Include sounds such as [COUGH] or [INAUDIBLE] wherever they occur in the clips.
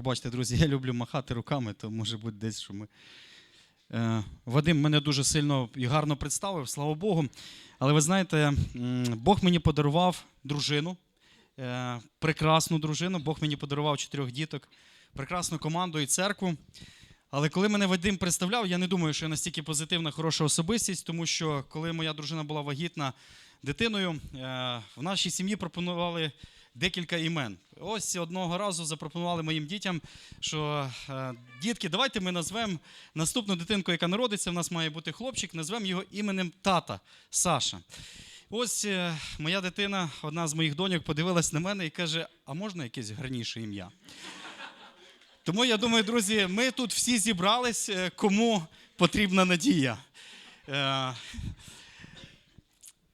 Пробачте, друзі, [LAUGHS] я люблю махати руками, то може бути десь, що ми. Е, Вадим мене дуже сильно і гарно представив, слава Богу. Але ви знаєте, Бог мені подарував дружину, е, прекрасну дружину. Бог мені подарував чотирьох діток, прекрасну команду і церкву. Але коли мене Вадим представляв, я не думаю, що я настільки позитивна, хороша особистість, тому що коли моя дружина була вагітна дитиною, е, в нашій сім'ї пропонували декілька імен. Ось одного разу запропонували моїм дітям, що е, дітки, давайте ми назвемо наступну дитинку, яка народиться. В нас має бути хлопчик, назвемо його іменем тата Саша. Ось е, моя дитина, одна з моїх доньок, подивилась на мене і каже: А можна якесь гарніше ім'я? Тому я думаю, друзі, ми тут всі зібрались, е, кому потрібна надія.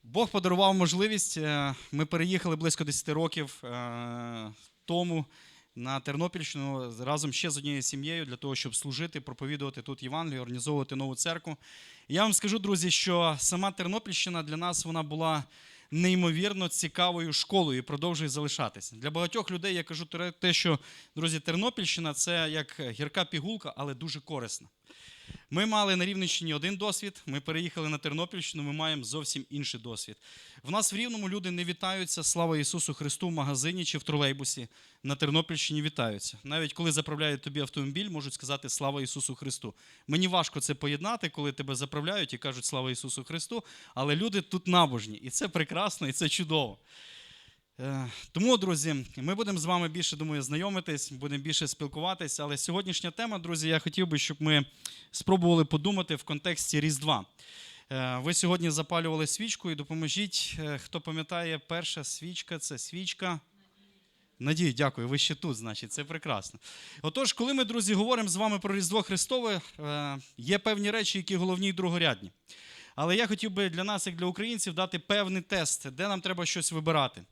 Бог подарував можливість. е, Ми переїхали близько 10 років е, тому на Тернопільщину разом ще з однією сім'єю для того, щоб служити, проповідувати тут Євангелію, організовувати нову церкву. Я вам скажу, друзі, що сама Тернопільщина для нас вона була неймовірно цікавою школою і продовжує залишатися. Для багатьох людей я кажу те, що друзі, Тернопільщина це як гірка пігулка, але дуже корисна. Ми мали на Рівненщині один досвід. Ми переїхали на Тернопільщину. Ми маємо зовсім інший досвід. В нас в Рівному люди не вітаються слава Ісусу Христу в магазині чи в тролейбусі. На Тернопільщині вітаються. Навіть коли заправляють тобі автомобіль, можуть сказати слава Ісусу Христу. Мені важко це поєднати, коли тебе заправляють і кажуть слава Ісусу Христу. Але люди тут набожні, і це прекрасно, і це чудово. Е, Тому, друзі, ми будемо з вами більше, думаю, знайомитись, будемо більше спілкуватись. Але сьогоднішня тема, друзі, я хотів би, щоб ми спробували подумати в контексті Різдва. Е, Ви сьогодні запалювали свічку і допоможіть, е, хто пам'ятає, перша свічка це свічка. Надій, дякую, ви ще тут, значить, це прекрасно. Отож, коли ми, друзі, говоримо з вами про Різдво Христове, є певні речі, які головні і другорядні. Але я хотів би для нас, як для українців, дати певний тест, де нам треба щось вибирати.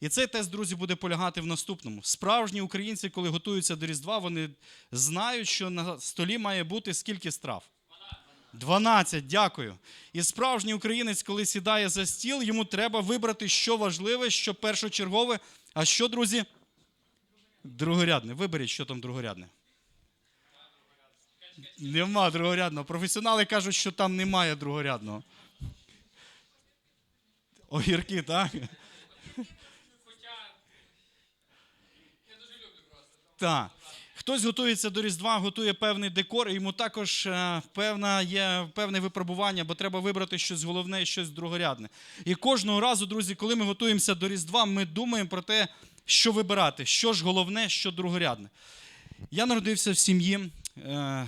І цей тест, друзі, буде полягати в наступному. Справжні українці, коли готуються до Різдва, вони знають, що на столі має бути скільки страв. 12, дякую. І справжній українець, коли сідає за стіл, йому треба вибрати, що важливе, що першочергове, а що, друзі? Другорядне. Виберіть, що там другорядне. Нема другорядного. Професіонали кажуть, що там немає другорядного. Огірки, так? Так. Хтось готується до Різдва, готує певний декор, і йому також е, певна є певне випробування, бо треба вибрати щось головне і щось другорядне. І кожного разу, друзі, коли ми готуємося до Різдва, ми думаємо про те, що вибирати, що ж головне, що другорядне. Я народився в сім'ї,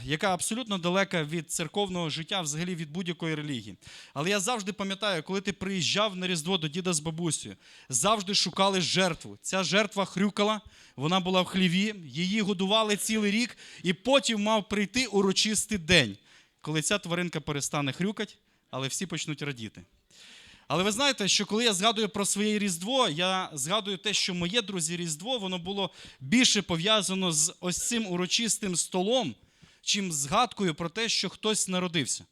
яка абсолютно далека від церковного життя, взагалі від будь-якої релігії. Але я завжди пам'ятаю, коли ти приїжджав на Різдво до діда з бабусею, завжди шукали жертву. Ця жертва хрюкала, вона була в хліві, її годували цілий рік, і потім мав прийти урочистий день, коли ця тваринка перестане хрюкати, але всі почнуть радіти. Але ви знаєте, що коли я згадую про своє Різдво, я згадую те, що моє друзі Різдво, воно було більше пов'язано з ось цим урочистим столом, чим згадкою про те, що хтось народився.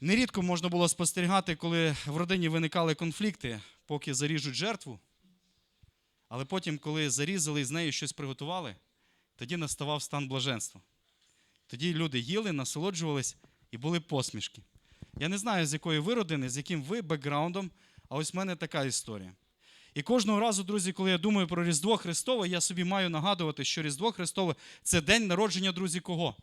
Нерідко можна було спостерігати, коли в родині виникали конфлікти, поки заріжуть жертву. Але потім, коли зарізали і з нею щось приготували, тоді наставав стан блаженства. Тоді люди їли, насолоджувались і були посмішки. Я не знаю, з якої ви родини, з яким ви бекграундом, а ось в мене така історія. І кожного разу, друзі, коли я думаю про Різдво Христове, я собі маю нагадувати, що Різдво Христове це день народження, друзі, кого?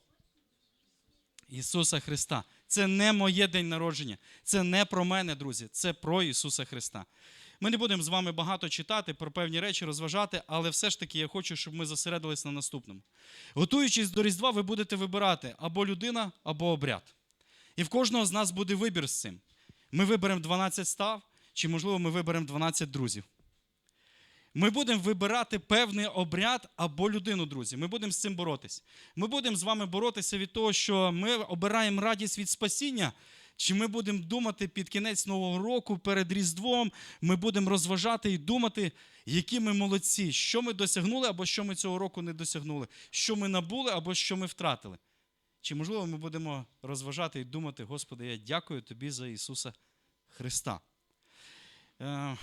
Ісуса Христа. Це не моє день народження. Це не про мене, друзі. Це про Ісуса Христа. Ми не будемо з вами багато читати про певні речі, розважати, але все ж таки я хочу, щоб ми зосередились на наступному. Готуючись до Різдва, ви будете вибирати або людина, або обряд. І в кожного з нас буде вибір з цим. Ми виберемо 12 став, чи, можливо, ми виберемо 12 друзів. Ми будемо вибирати певний обряд або людину, друзі. Ми будемо з цим боротися. Ми будемо з вами боротися від того, що ми обираємо радість від спасіння, чи ми будемо думати під кінець Нового року, перед Різдвом, ми будемо розважати і думати, які ми молодці, що ми досягнули, або що ми цього року не досягнули, що ми набули, або що ми втратили. Чи, можливо, ми будемо розважати і думати, Господи, я дякую Тобі за Ісуса Христа. Е,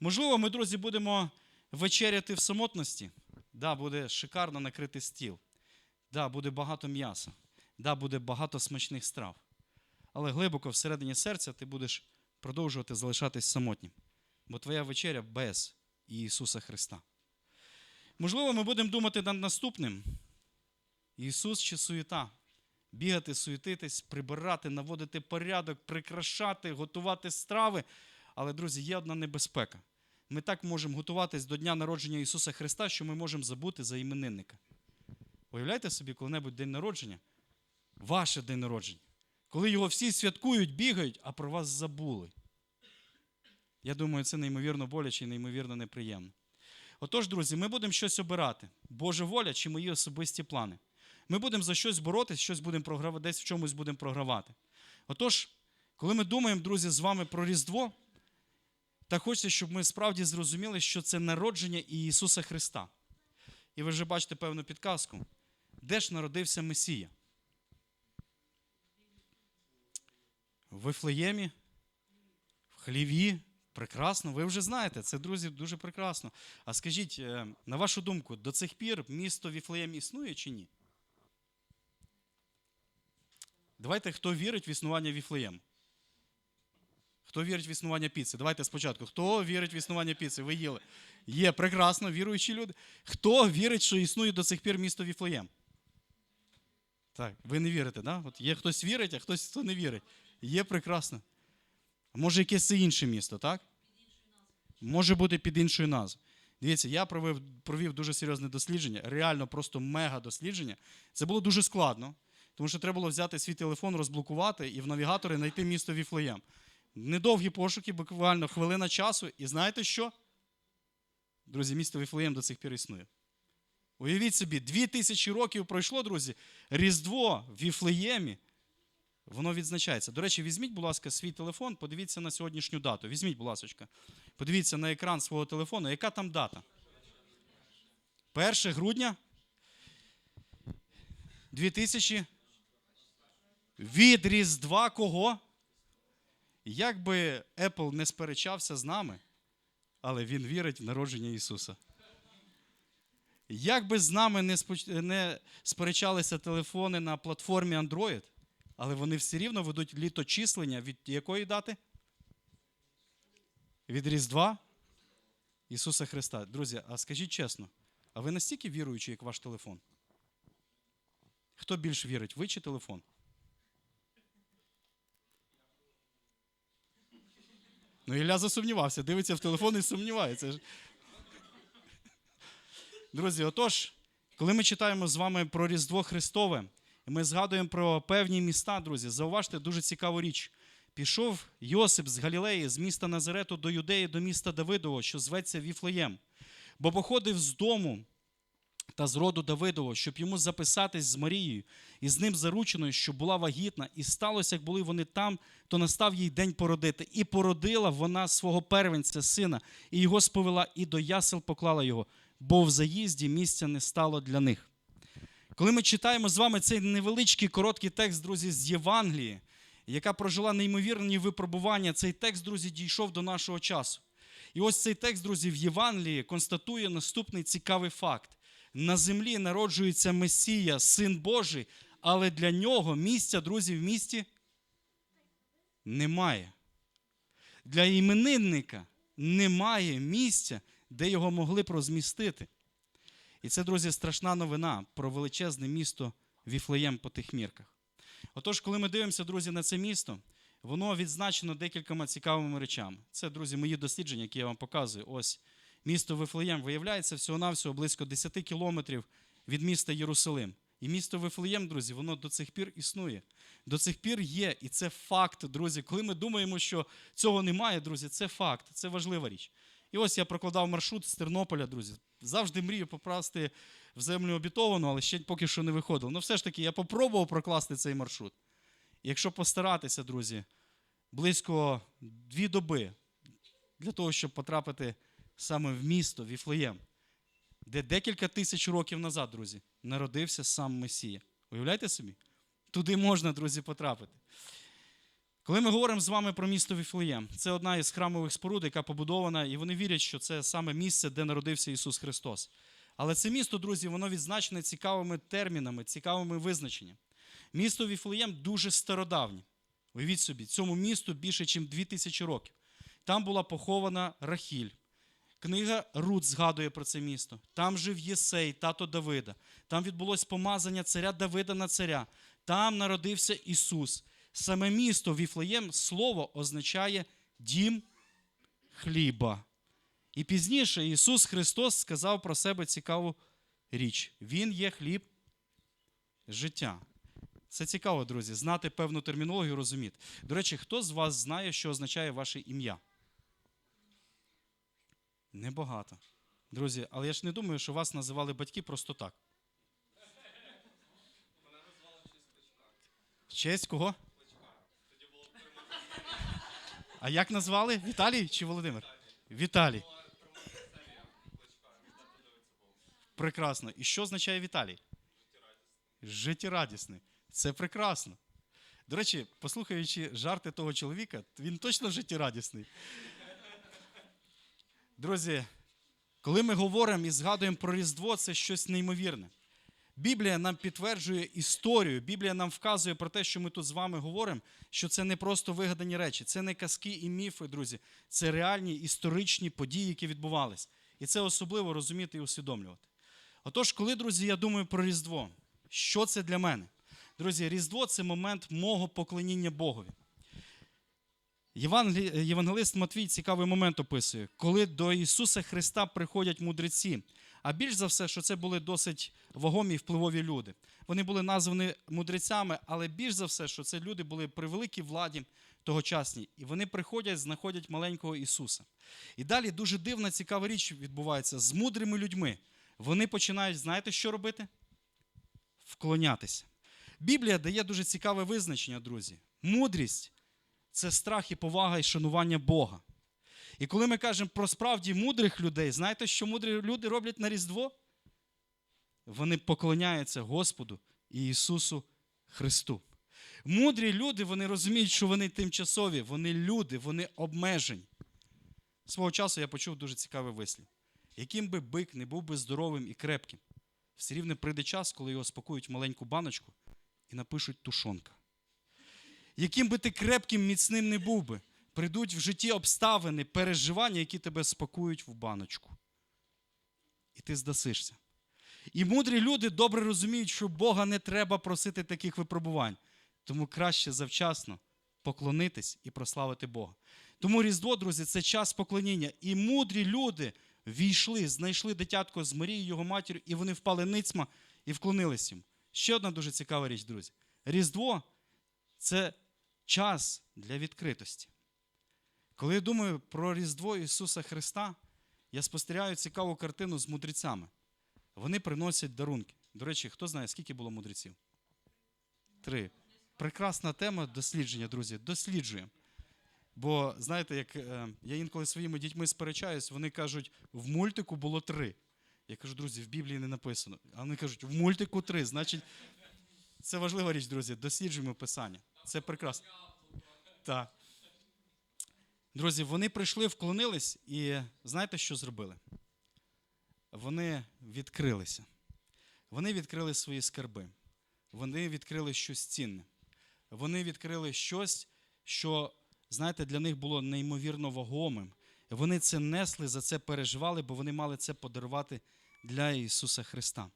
можливо, ми, друзі, будемо вечеряти в самотності. Да, буде шикарно накритий стіл. Да, буде багато м'яса. Да, буде багато смачних страв. Але глибоко всередині серця ти будеш продовжувати залишатись самотнім. Бо твоя вечеря без Ісуса Христа. Можливо, ми будемо думати над наступним. Ісус чи суєта. Бігати, суетитись, прибирати, наводити порядок, прикрашати, готувати страви. Але, друзі, є одна небезпека. Ми так можемо готуватись до Дня народження Ісуса Христа, що ми можемо забути за іменинника. Уявляєте собі коли-небудь день народження? Ваше день народження. Коли його всі святкують, бігають, а про вас забули. Я думаю, це неймовірно боляче і неймовірно неприємно. Отож, друзі, ми будемо щось обирати. Божа воля чи мої особисті плани. Ми будемо за щось боротись, щось будемо програвати, десь в чомусь будемо програвати. Отож, коли ми думаємо, друзі, з вами про Різдво, так хочеться, щоб ми справді зрозуміли, що це народження Ісуса Христа. І ви вже бачите певну підказку. Де ж народився Месія? В Вифлеємі, в хліві. Прекрасно, ви вже знаєте, це, друзі, дуже прекрасно. А скажіть, е, на вашу думку, до цих пір місто Віфлеєм існує чи ні? Давайте, хто вірить в існування Віфлеєм? Хто вірить в існування піци? Давайте спочатку. Хто вірить в існування піци? Ви їли. Є прекрасно, віруючі люди. Хто вірить, що існує до цих пір місто Віфлеєм? Так, ви не вірите, да? От є хтось вірить, а хтось хто не вірить. Є прекрасно. Може, якесь інше місто, так? Може бути під іншою назвою. Дивіться, я провів, провів дуже серйозне дослідження, реально просто мега дослідження. Це було дуже складно, тому що треба було взяти свій телефон, розблокувати і в навігаторі знайти місто Віфлеєм. Недовгі пошуки, буквально хвилина часу. І знаєте що? Друзі, місто Віфлеєм до цих пір існує. Уявіть собі, дві тисячі років пройшло, друзі, Різдво в Віфлеємі. Воно відзначається. До речі, візьміть, будь ласка, свій телефон, подивіться на сьогоднішню дату. Візьміть, будь ласка. Подивіться на екран свого телефону. Яка там дата? 1 грудня 2000. Від Різдва кого? Як би Apple не сперечався з нами, але він вірить в народження Ісуса. Як би з нами не, споч... не сперечалися телефони на платформі Android, але вони все рівно ведуть літочислення від якої дати? Від Різдва Ісуса Христа. Друзі, а скажіть чесно, а ви настільки віруючі, як ваш телефон? Хто більш вірить, ви чи телефон? Ну, Ілля засумнівався, дивиться в телефон і сумнівається. Друзі, отож, коли ми читаємо з вами про Різдво Христове, і ми згадуємо про певні міста, друзі, зауважте дуже цікаву річ. Пішов Йосип з Галілеї, з міста Назарету до Юдеї, до міста Давидового, що зветься Віфлеєм, бо походив з дому та з роду Давидового, щоб йому записатись з Марією і з ним зарученою, що була вагітна, і сталося, як були вони там, то настав їй день породити. І породила вона свого первенця, сина, і його сповела, і до ясел поклала його, бо в заїзді місця не стало для них. Коли ми читаємо з вами цей невеличкий короткий текст, друзі, з Євангелії, яка прожила неймовірні випробування, цей текст, друзі, дійшов до нашого часу. І ось цей текст, друзі, в Євангелії констатує наступний цікавий факт: на землі народжується Месія, Син Божий, але для нього місця, друзі, в місті немає. Для іменинника немає місця, де його могли б розмістити. І це, друзі, страшна новина про величезне місто Віфлеєм по тих мірках. Отож, коли ми дивимося, друзі, на це місто, воно відзначено декількома цікавими речами. Це, друзі, мої дослідження, які я вам показую. Ось місто Вифлеєм виявляється всього-навсього близько 10 кілометрів від міста Єрусалим. І місто Вифлеєм, друзі, воно до цих пір існує. До цих пір є, і це факт, друзі. Коли ми думаємо, що цього немає, друзі, це факт, це важлива річ. І ось я прокладав маршрут з Тернополя, друзі. Завжди мрію покласти в землю обітовану, але ще поки що не виходило. Ну, все ж таки, я попробував прокласти цей маршрут. Якщо постаратися, друзі, близько дві доби для того, щоб потрапити саме в місто Віфлеєм, де декілька тисяч років назад, друзі, народився сам Месія. Уявляєте собі? Туди можна, друзі, потрапити. Коли ми говоримо з вами про місто Віфлеєм, це одна із храмових споруд, яка побудована, і вони вірять, що це саме місце, де народився Ісус Христос. Але це місто, друзі, воно відзначене цікавими термінами, цікавими визначеннями. Місто Віфлеєм дуже стародавнє. Уявіть собі, цьому місту більше, ніж 2000 років. Там була похована Рахіль. Книга Рут згадує про це місто. Там жив Єсей, тато Давида. Там відбулось помазання царя Давида на царя. Там народився Ісус. Саме місто Віфлеєм слово означає дім хліба. І пізніше Ісус Христос сказав про себе цікаву річ. Він є хліб життя. Це цікаво, друзі, знати певну термінологію, розуміти. До речі, хто з вас знає, що означає ваше ім'я? Небагато. Друзі, але я ж не думаю, що вас називали батьки просто так. Мене назвали В честь кого? Тоді було А як назвали? Віталій чи Володимир? Віталій. Прекрасно. І що означає Віталій? Життєрадісний. Це прекрасно. До речі, послухаючи жарти того чоловіка, він точно життєрадісний. Друзі, коли ми говоримо і згадуємо про Різдво, це щось неймовірне. Біблія нам підтверджує історію, Біблія нам вказує про те, що ми тут з вами говоримо, що це не просто вигадані речі, це не казки і міфи, друзі. Це реальні історичні події, які відбувались. І це особливо розуміти і усвідомлювати. Отож, коли, друзі, я думаю про Різдво, що це для мене? Друзі, Різдво це момент мого поклоніння Богові. Євангелист Матвій цікавий момент описує, коли до Ісуса Христа приходять мудреці. А більш за все, що це були досить вагомі і впливові люди. Вони були названі мудрецями, але більш за все, що це люди були при великій владі тогочасній. І вони приходять, знаходять маленького Ісуса. І далі дуже дивна, цікава річ відбувається з мудрими людьми. Вони починають, знаєте, що робити? Вклонятися. Біблія дає дуже цікаве визначення, друзі. Мудрість це страх і повага і шанування Бога. І коли ми кажемо про справді мудрих людей, знаєте, що мудрі люди роблять на Різдво? Вони поклоняються Господу і Ісусу Христу. Мудрі люди, вони розуміють, що вони тимчасові, вони люди, вони обмежені. Свого часу я почув дуже цікавий вислів. Яким би бик не був би здоровим і крепким, все рівно прийде час, коли його спакують в маленьку баночку і напишуть тушонка. Яким би ти крепким, міцним не був би, прийдуть в житті обставини, переживання, які тебе спакують в баночку. І ти здасишся. І мудрі люди добре розуміють, що Бога не треба просити таких випробувань. Тому краще завчасно поклонитись і прославити Бога. Тому Різдво, друзі, це час поклоніння. І мудрі люди війшли, знайшли дитятко з Марією, його матір'ю, і вони впали ницьма і вклонились їм. Ще одна дуже цікава річ, друзі. Різдво це час для відкритості. Коли я думаю про Різдво Ісуса Христа, я спостерігаю цікаву картину з мудрецями. Вони приносять дарунки. До речі, хто знає, скільки було мудреців? Три. Прекрасна тема дослідження, друзі. Досліджуємо. Бо знаєте, як е, я інколи своїми дітьми сперечаюсь, вони кажуть, в мультику було три. Я кажу, друзі, в Біблії не написано. А вони кажуть, в мультику три. Значить, це важлива річ, друзі. Досліджуємо писання. Це прекрасно. Так. Друзі, вони прийшли, вклонились і знаєте, що зробили? Вони відкрилися. Вони відкрили свої скарби. Вони відкрили щось цінне. Вони відкрили щось, що, знаєте, для них було неймовірно вагомим. Вони це несли, за це переживали, бо вони мали це подарувати для Ісуса Христа.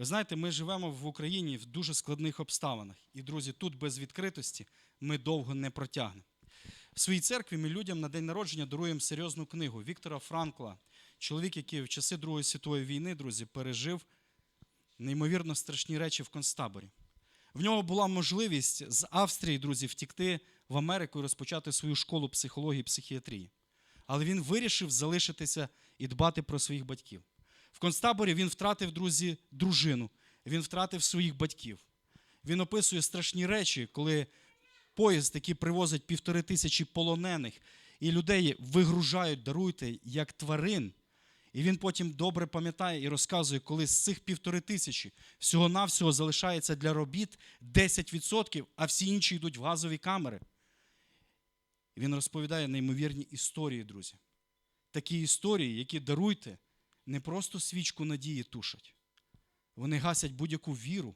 Ви знаєте, ми живемо в Україні в дуже складних обставинах. І, друзі, тут без відкритості ми довго не протягнемо. В своїй церкві ми людям на день народження даруємо серйозну книгу Віктора Франкла, чоловік, який в часи Другої світової війни, друзі, пережив неймовірно страшні речі в концтаборі. В нього була можливість з Австрії, друзі, втікти в Америку і розпочати свою школу психології і психіатрії. Але він вирішив залишитися і дбати про своїх батьків. В концтаборі він втратив, друзі, дружину, він втратив своїх батьків. Він описує страшні речі, коли поїзд, який привозить півтори тисячі полонених, і людей вигружають, даруйте, як тварин. І він потім добре пам'ятає і розказує, коли з цих півтори тисячі всього-навсього залишається для робіт 10%, а всі інші йдуть в газові камери. Він розповідає неймовірні історії, друзі. Такі історії, які даруйте, не просто свічку надії тушать, вони гасять будь-яку віру,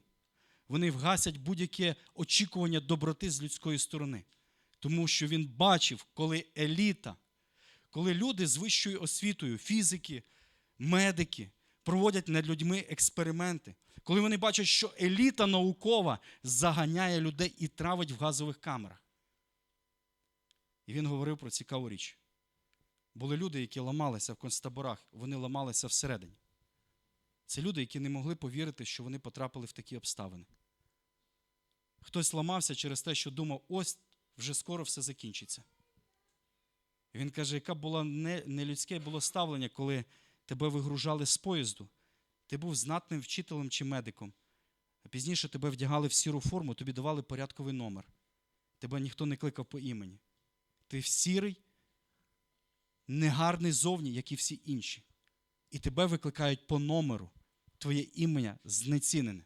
вони вгасять будь-яке очікування доброти з людської сторони. Тому що він бачив, коли еліта, коли люди з вищою освітою, фізики, медики проводять над людьми експерименти, коли вони бачать, що еліта наукова заганяє людей і травить в газових камерах. І він говорив про цікаву річ. Були люди, які ламалися в концтаборах, вони ламалися всередині. Це люди, які не могли повірити, що вони потрапили в такі обставини. Хтось ламався через те, що думав, ось вже скоро все закінчиться. Він каже, яка була нелюдське було ставлення, коли тебе вигружали з поїзду. Ти був знатним вчителем чи медиком. А пізніше тебе вдягали в сіру форму, тобі давали порядковий номер. Тебе ніхто не кликав по імені. Ти в сірий, негарний зовні, як і всі інші. І тебе викликають по номеру. Твоє ім'я знецінене.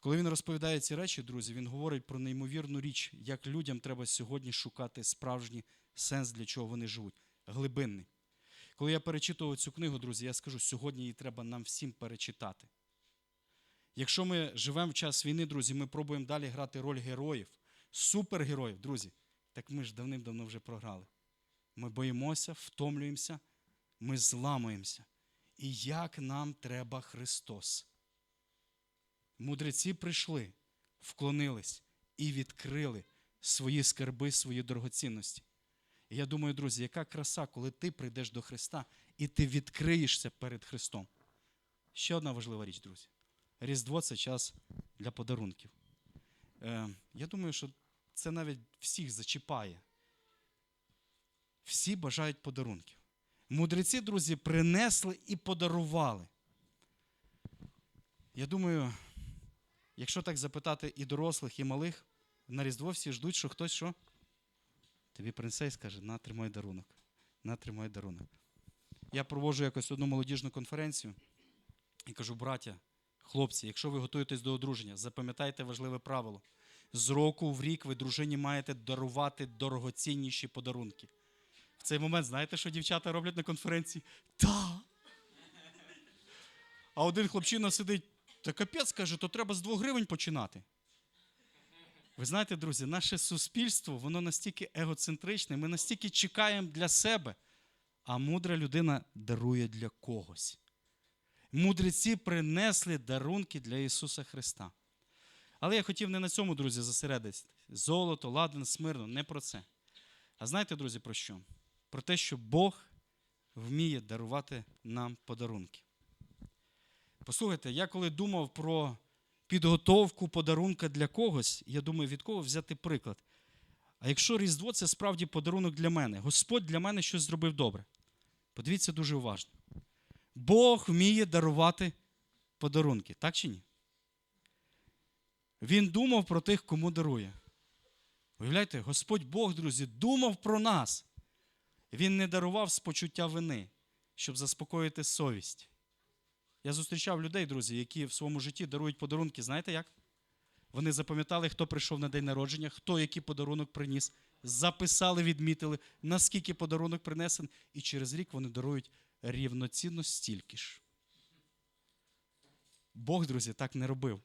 Коли він розповідає ці речі, друзі, він говорить про неймовірну річ, як людям треба сьогодні шукати справжній сенс, для чого вони живуть, глибинний. Коли я перечитував цю книгу, друзі, я скажу, сьогодні її треба нам всім перечитати. Якщо ми живемо в час війни, друзі, ми пробуємо далі грати роль героїв, супергероїв, друзі, так ми ж давним-давно вже програли. Ми боїмося, втомлюємося, ми зламуємося. І як нам треба Христос? Мудреці прийшли, вклонились і відкрили свої скарби, свої дорогоцінності. І я думаю, друзі, яка краса, коли ти прийдеш до Христа і ти відкриєшся перед Христом. Ще одна важлива річ, друзі. Різдво це час для подарунків. Е, я думаю, що це навіть всіх зачіпає. Всі бажають подарунків. Мудреці, друзі, принесли і подарували. Я думаю, якщо так запитати і дорослих, і малих, на Різдво всі ждуть, що хтось що? Тобі принесе і скаже, на, тримай дарунок. На, тримай дарунок. Я проводжу якось одну молодіжну конференцію і кажу, браття, хлопці, якщо ви готуєтесь до одруження, запам'ятайте важливе правило. З року в рік ви дружині маєте дарувати дорогоцінніші подарунки. Цей момент знаєте, що дівчата роблять на конференції? Та. А один хлопчина сидить, та капець каже, то треба з двох гривень починати. Ви знаєте, друзі, наше суспільство, воно настільки егоцентричне, ми настільки чекаємо для себе, а мудра людина дарує для когось. Мудреці принесли дарунки для Ісуса Христа. Але я хотів не на цьому, друзі, зосередитися. Золото, ладен, смирно, не про це. А знаєте, друзі, про що? Про те, що Бог вміє дарувати нам подарунки. Послухайте, я коли думав про підготовку подарунка для когось, я думаю, від кого взяти приклад. А якщо Різдво це справді подарунок для мене, Господь для мене щось зробив добре. Подивіться дуже уважно. Бог вміє дарувати подарунки, так чи ні? Він думав про тих, кому дарує. Уявляєте, Господь Бог, друзі, думав про нас. Він не дарував з почуття вини, щоб заспокоїти совість. Я зустрічав людей, друзі, які в своєму житті дарують подарунки. Знаєте як? Вони запам'ятали, хто прийшов на день народження, хто який подарунок приніс, записали, відмітили, наскільки подарунок принесен, і через рік вони дарують рівноцінно стільки ж. Бог, друзі, так не робив.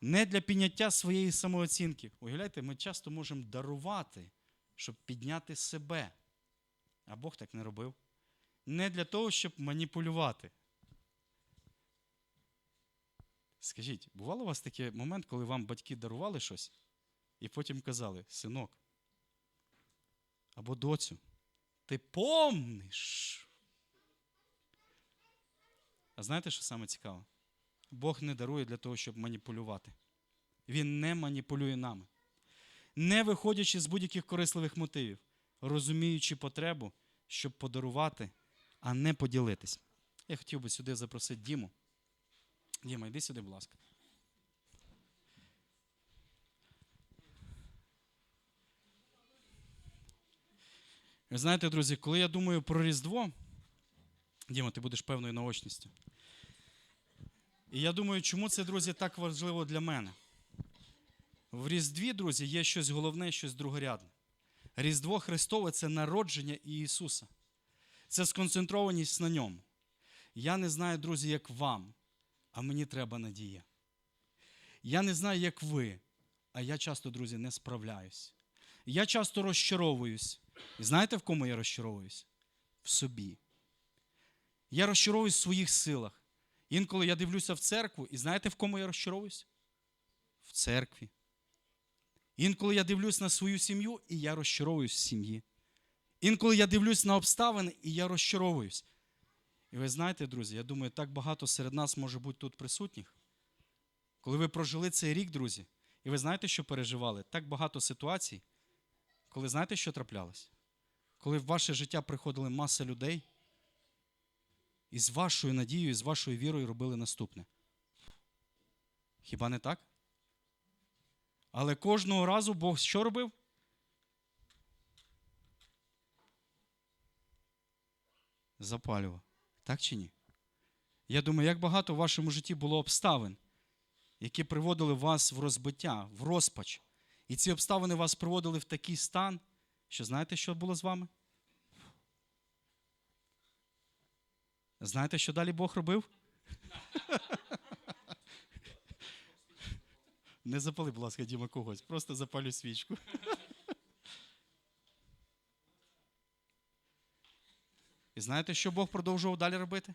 Не для підняття своєї самооцінки. Уявляєте, ми часто можемо дарувати, щоб підняти себе. А Бог так не робив. Не для того, щоб маніпулювати. Скажіть, бувало у вас такий момент, коли вам батьки дарували щось, і потім казали, синок або доцю, ти помниш? А знаєте, що саме цікаве? Бог не дарує для того, щоб маніпулювати. Він не маніпулює нами. Не виходячи з будь-яких корисливих мотивів, розуміючи потребу, щоб подарувати, а не поділитись. Я хотів би сюди запросити Діму. Діма, йди сюди, будь ласка. Ви знаєте, друзі, коли я думаю про Різдво, Діма, ти будеш певною наочністю. І я думаю, чому це, друзі, так важливо для мене. В Різдві, друзі, є щось головне, щось другорядне. Різдво Христове це народження Ісуса. Це сконцентрованість на ньому. Я не знаю, друзі, як вам, а мені треба надія. Я не знаю, як ви, а я часто, друзі, не справляюсь. Я часто розчаровуюсь. І знаєте, в кому я розчаровуюсь? В собі. Я розчаровуюсь в своїх силах. Інколи я дивлюся в церкву, і знаєте, в кому я розчаровуюсь? В церкві. Інколи я дивлюсь на свою сім'ю, і я розчаровуюсь в сім'ї. Інколи я дивлюсь на обставини, і я розчаровуюсь. І ви знаєте, друзі, я думаю, так багато серед нас може бути тут присутніх. Коли ви прожили цей рік, друзі, і ви знаєте, що переживали? Так багато ситуацій, коли знаєте, що траплялось? Коли в ваше життя приходили маса людей, і з вашою надією, з вашою вірою робили наступне. Хіба не так? Але кожного разу Бог що робив? Запалював. Так чи ні? Я думаю, як багато в вашому житті було обставин, які приводили вас в розбиття, в розпач. І ці обставини вас приводили в такий стан, що знаєте, що було з вами? Знаєте, що далі Бог робив? [LAUGHS] Не запали, будь ласка, Діма, когось. Просто запалю свічку. І знаєте, що Бог продовжував далі робити?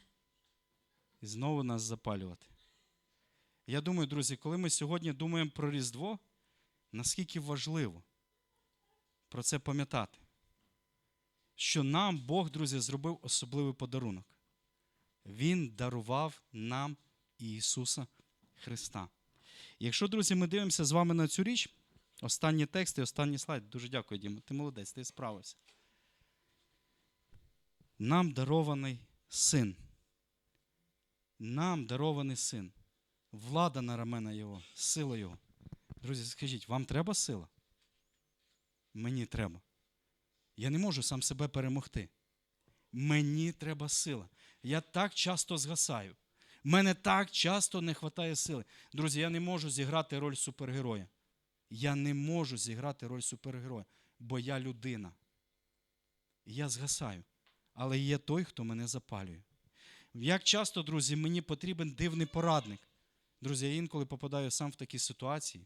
І знову нас запалювати. Я думаю, друзі, коли ми сьогодні думаємо про Різдво, наскільки важливо про це пам'ятати, що нам Бог, друзі, зробив особливий подарунок. Він дарував нам Ісуса Христа. Якщо, друзі, ми дивимося з вами на цю річ, останні тексти, останній слайд, дуже дякую, Діма, ти молодець, ти справився. Нам дарований син. Нам дарований син. Влада на рамена Його, сила Його. Друзі, скажіть, вам треба сила? Мені треба. Я не можу сам себе перемогти. Мені треба сила. Я так часто згасаю. Мене так часто не вистачає сили. Друзі, я не можу зіграти роль супергероя. Я не можу зіграти роль супергероя, бо я людина. Я згасаю. Але є той, хто мене запалює. Як часто, друзі, мені потрібен дивний порадник. Друзі, я інколи попадаю сам в такі ситуації.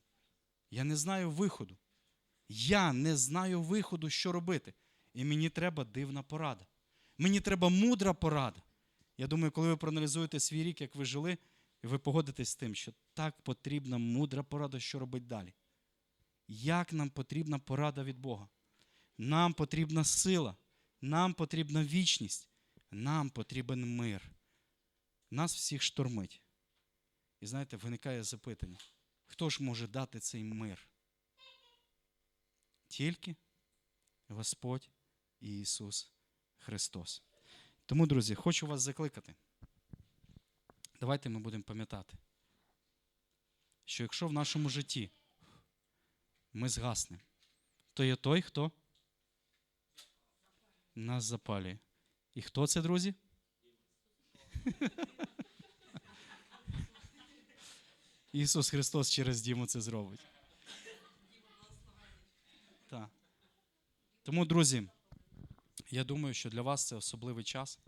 Я не знаю виходу. Я не знаю виходу, що робити. І мені треба дивна порада. Мені треба мудра порада. Я думаю, коли ви проаналізуєте свій рік, як ви жили, ви погодитесь з тим, що так потрібна мудра порада, що робити далі. Як нам потрібна порада від Бога? Нам потрібна сила, нам потрібна вічність, нам потрібен мир. Нас всіх штормить. І знаєте, виникає запитання: хто ж може дати цей мир? Тільки Господь Ісус Христос. Тому, друзі, хочу вас закликати. Давайте ми будемо пам'ятати, що якщо в нашому житті ми згаснемо, то є той, хто нас запалює. І хто це, друзі? [LAUGHS] Ісус Христос через Діму це зробить. Тому, друзі, я думаю, що для вас це особливий час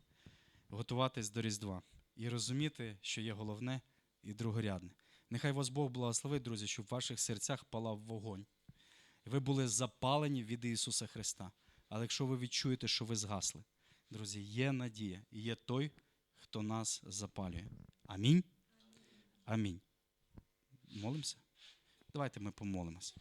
готуватись до Різдва і розуміти, що є головне і другорядне. Нехай вас Бог благословить, друзі, щоб в ваших серцях палав вогонь. Ви були запалені від Ісуса Христа. Але якщо ви відчуєте, що ви згасли, друзі, є надія і є той, хто нас запалює. Амінь. Амінь. Молимося? Давайте ми помолимося.